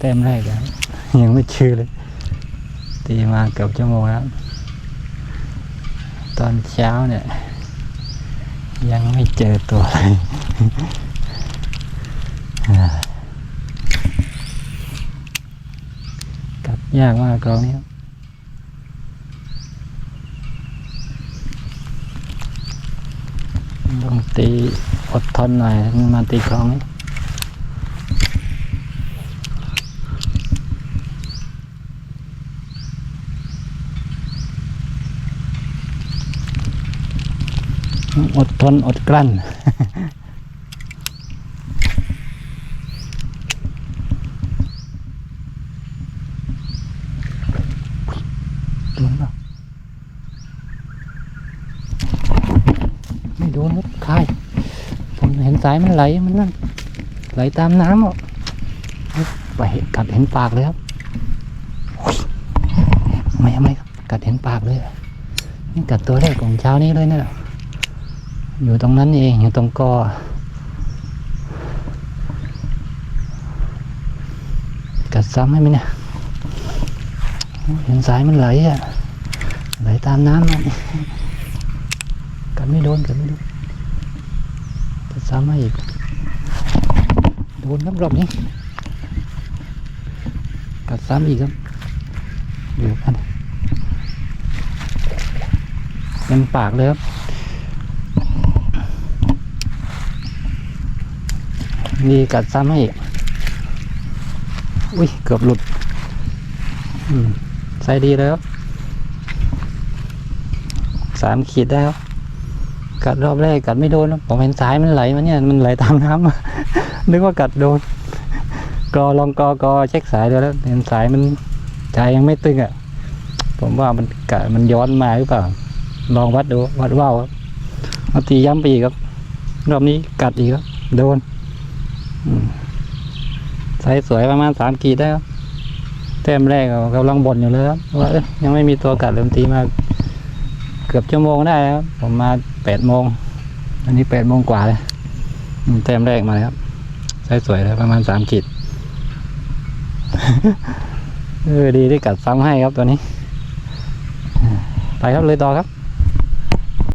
แต้มแรกแล้วยังไม่ชื่อเลย ตีมาเกือบชั่วโมงแล้ว ตอนเช้าเนี่ย ยังไม่เจอตัวเลยกัดยากมากกรองนี้ต้องตีอดทนหน่อยมาตีกองนี้ อดทนอดกลั้น โดนปะไม่โดนครับคายผมเห็นสายมันไหลมันนั่น ไหลตามน้ำอะไปเห็นกัดเห็นปากเลยครับโอ้ยไม่ไม่ครับกัดเห็นปากเลย นี่กัดตัวแรกของเช้านี้เลยเนี่ย อยู่ตรงนั้นเองอยู่ตรงกอกัดซ้ำให้ไหมเนี่ยเห็นสายมันไหลอะไหลตามน้ำมากัดไม่โดนกัดไม่โดนกัดซ้ำให้อีกโดนครับรอบนี้กัดซ้ำอีกครับเดี๋ยวกันเป็นปากเลยครับ มีกัดซ้ำให้อีกอุ้ย เกือบหลุดใส่ดีแล้วสามขีดได้ครับกัดรอบแรกกัดไม่โดนครับผมเห็นสายมันไหลมาเนี่ยมันไหลตามน้ำมานึกว่ากัดโดนกอลองกอกอเช็คสายดูแล้วเห็นสายมันใจยังไม่ตึงอะ ผมว่ามันกัดมันย้อนมาหรือเปล่า ลองวัดดูวัดว่าวครับตีย้ำไปอีกครับ รอบนี้กัดอีกครับโดน ไซส์สวยประมาณสามขีดได้ครับแต้มแรกเรากำลังบ่นอยู่เลยครับว่ายังไม่มีตัวกัดเริ่มตีมา เกือบชั่วโมงได้ครับผมมาแปดโมงอันนี้แปดโมงกว่าเลยแต้มแรกมาครับไซส์สวยเลยประมาณสามขีดเออดีที่กัดซ้ำให้ครับตัวนี้ ไปครับเลยต่อครับ